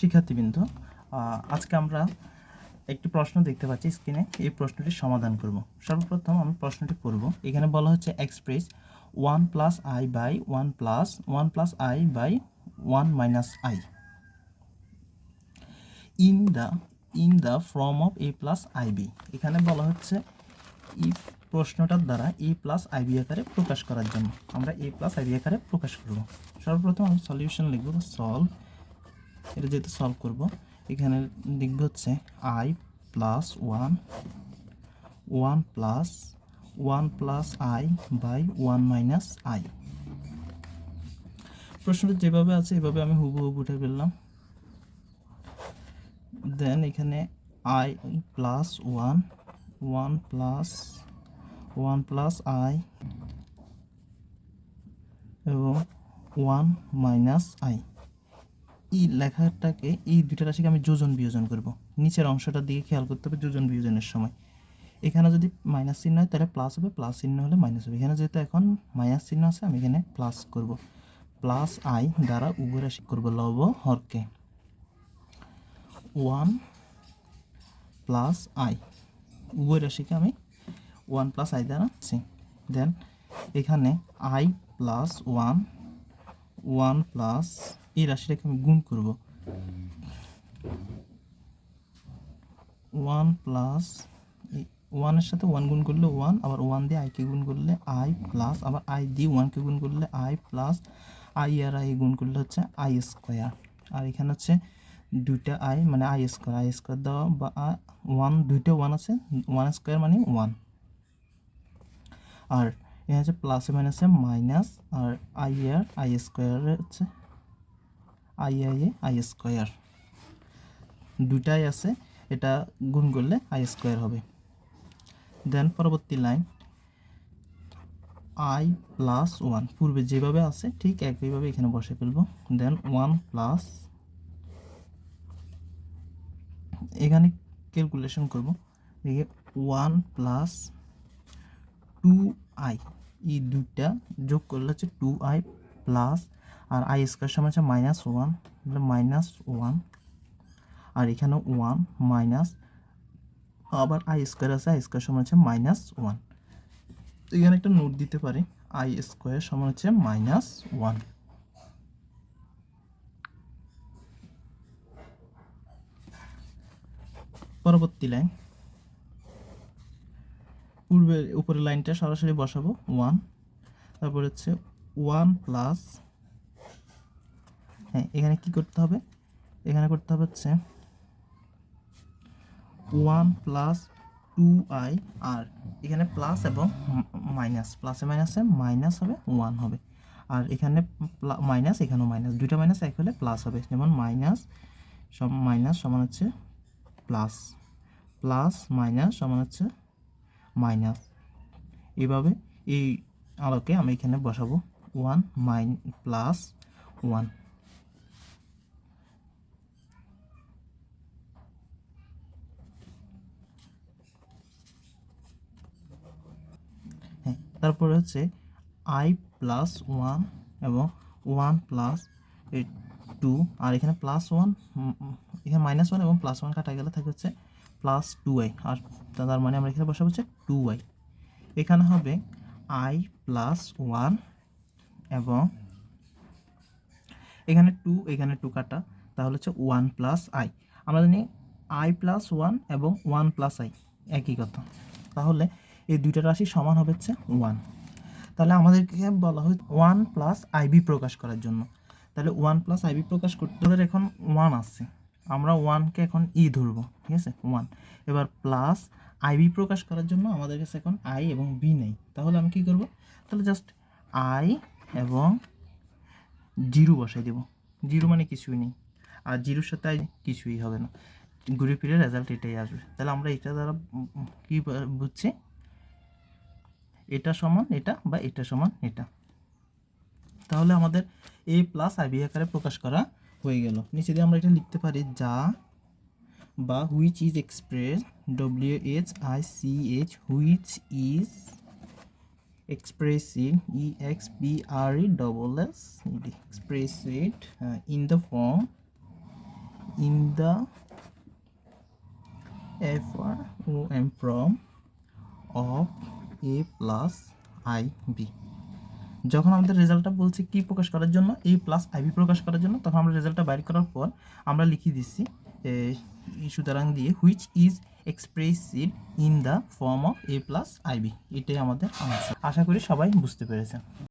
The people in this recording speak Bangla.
শিক্ষার্থীবৃন্দ আজকে আমরা একটি প্রশ্ন দেখতে পাচ্ছি স্ক্রিনে। এই প্রশ্নটির সমাধান করব। সর্বপ্রথম আমি প্রশ্নটি পড়ব এখানে বলা হচ্ছে express one plus i by one plus one plus i by one minus i in the in the form of a plus i b এখানে বলা হচ্ছে এই প্রশ্নটার দ্বারা এ প্লাস আইবি আকারে প্রকাশ করার জন্য। আমরা এ প্লাস আইবি আকারে প্রকাশ করব। সর্বপ্রথম আমি সলিউশন লিখব সলভ এটা যেহেতু সলভ করব, এখানে লিখব হচ্ছে i plus one one plus one plus i by one minus i প্রশ্নটা যেভাবে আছে, এভাবে আমি হুবহু উঠে ফেললাম। দেন এখানে i plus one one plus one plus i এবং ওয়ান মাইনাস আই এই লেখাটাকে, এই দুইটা রাশিকে আমি যোজন বিয়োজন করব। নিচের অংশটা দিয়ে খেয়াল করতে হবে যোজন বিয়োজনের সময়। এখানে যদি মাইনাস চিহ্ন হয়, তাহলে প্লাস হবে প্লাস চিহ্ন হলে মাইনাস হবে। এখানে যেহেতু এখন মাইনাস চিহ্ন আছে, আমি এখানে প্লাস করব। প্লাস আই দ্বারা উভয় রাশি করব লব হরকে। ওয়ান প্লাস আই উভয় রাশিকে আমি ওয়ান প্লাস আই দ্বারা দেন এখানে i plus one one plus এই রাশিটাকে আমি গুণ করব। ওয়ান প্লাস ওয়ানের সাথে ওয়ান গুণ করলে ওয়ান আবার ওয়ান দিয়ে আইকে গুণ করলে আই প্লাস আবার আই দিয়ে ওয়ানকে গুণ করলে আই প্লাস আই আর আই গুণ করলে হচ্ছে আই স্কোয়ার আর এখানে হচ্ছে দুইটা আই মানে আই স্কোয়ার আই স্কোয়ার দেওয়া বা ওয়ান দুইটা ওয়ান আছে ওয়ান স্কোয়ার মানে ওয়ান আর এখানে হচ্ছে প্লাসে মাইনাসে মাইনাস আর আই আর আই স্কোয়ারে হচ্ছে আই আই, এ, আই স্কোয়ার। দুটাই আছে, এটা গুণ করলে আই স্কোয়ার হবে। দেন পরবর্তী লাইন, আই প্লাস ওয়ান। পূর্বে যেভাবে আছে, ঠিক একইভাবে এখানে বসে ফেলব। দেন ওয়ান প্লাস, এখানে ক্যালকুলেশন করব। দেখে, ওয়ান প্লাস টু আই। এই দুইটা যোগ করলে হচ্ছে টু আই প্লাস আর আই স্কোয়ার সমান হচ্ছে মাইনাস ওয়ান মাইনাস ওয়ান আর এখানে ওয়ান মাইনাস আবার আই স্কোয়ার আছে আই স্কোয়ার সমান হচ্ছে মাইনাস ওয়ান এখানে একটা নোট দিতে পারি আই স্কোয়ার সমান হচ্ছে মাইনাস ওয়ান পরবর্তী লাইন পূর্বের উপরের লাইনটা সরাসরি বসাবো ওয়ান তারপর হচ্ছে ওয়ান প্লাস হ্যাঁ এখানে কি করতে হবে? এখানে করতে হবে হচ্ছে ওয়ান প্লাস টু আই আর এখানে প্লাস এবং মাইনাস প্লাসে মাইনাসে মাইনাস হবে ওয়ান হবে। আর এখানে মাইনাস এখানেও মাইনাস দুইটা মাইনাস এক হলে প্লাস হবে। যেমন মাইনাস সম মাইনাস সমান হচ্ছে প্লাস প্লাস মাইনাস সমান হচ্ছে মাইনাস এভাবে এই আলোকে আমি এখানে বসাবো। ওয়ান মাইন প্লাস ওয়ান হ্যাঁ তারপরে হচ্ছে আই প্লাস ওয়ান এবং ওয়ান প্লাস টু আর এখানে প্লাস ওয়ান এখানে মাইনাস ওয়ান এবং প্লাস ওয়ান কাটা গেলে থাকে হচ্ছে প্লাস টু আই আর তার মানে আমরা এখানে বসাবো হচ্ছে টু আই এখানে হবে আই প্লাস ওয়ান এবং এখানে টু এখানে টু কাটা, তাহলে হচ্ছে ওয়ান প্লাস আই আমরা জানি আই প্লাস ওয়ান এবং ওয়ান প্লাস আই একই কথা। তাহলে এই দুইটা রাশি সমান হবে হচ্ছে ওয়ান তাহলে আমাদেরকে বলা হয় ওয়ান প্লাস আইবি প্রকাশ করার জন্য। তাহলে ওয়ান প্লাস আইবি প্রকাশ করতে হলে এখন ওয়ান আসছে। আমরা ওয়ানকে এখন ই ধরবো, ঠিক আছে? ওয়ান এবার প্লাস আইবি প্রকাশ করার জন্য আমাদের কাছে এখন আই এবং বি নেই। তাহলে আমি কী করব? তাহলে জাস্ট আই এবং জিরো বসাই দেবো। জিরো মানে কিছুই নেই। আর জিরোর সাথে আই কিছুই হবে না। ঘুরে ফিরে রেজাল্ট এটাই আসবে। তাহলে আমরা এটা দ্বারা কী বুঝছি? এটা সমান এটা বা এটা সমান এটা। তাহলে আমাদের এ প্লাস আইবি আকারে প্রকাশ করা হয়ে গেল। নিচে দিয়ে আমরা এটা লিখতে পারি যা বা which is express W H I C H which is expressing E X p R E double S it uh, in the form in the F R O M from of a plus i b যখন আমাদের রেজাল্টটা বলছে কি প্রকাশ করার জন্য এ প্লাস আইবি প্রকাশ করার জন্য, তখন আমরা রেজাল্টটা বাইর করার পর আমরা লিখে দিচ্ছি সুতরাং দিয়ে which is expressed in the form of a plus i b এটাই আমাদের আনসার আশা করি সবাই বুঝতে পেরেছেন।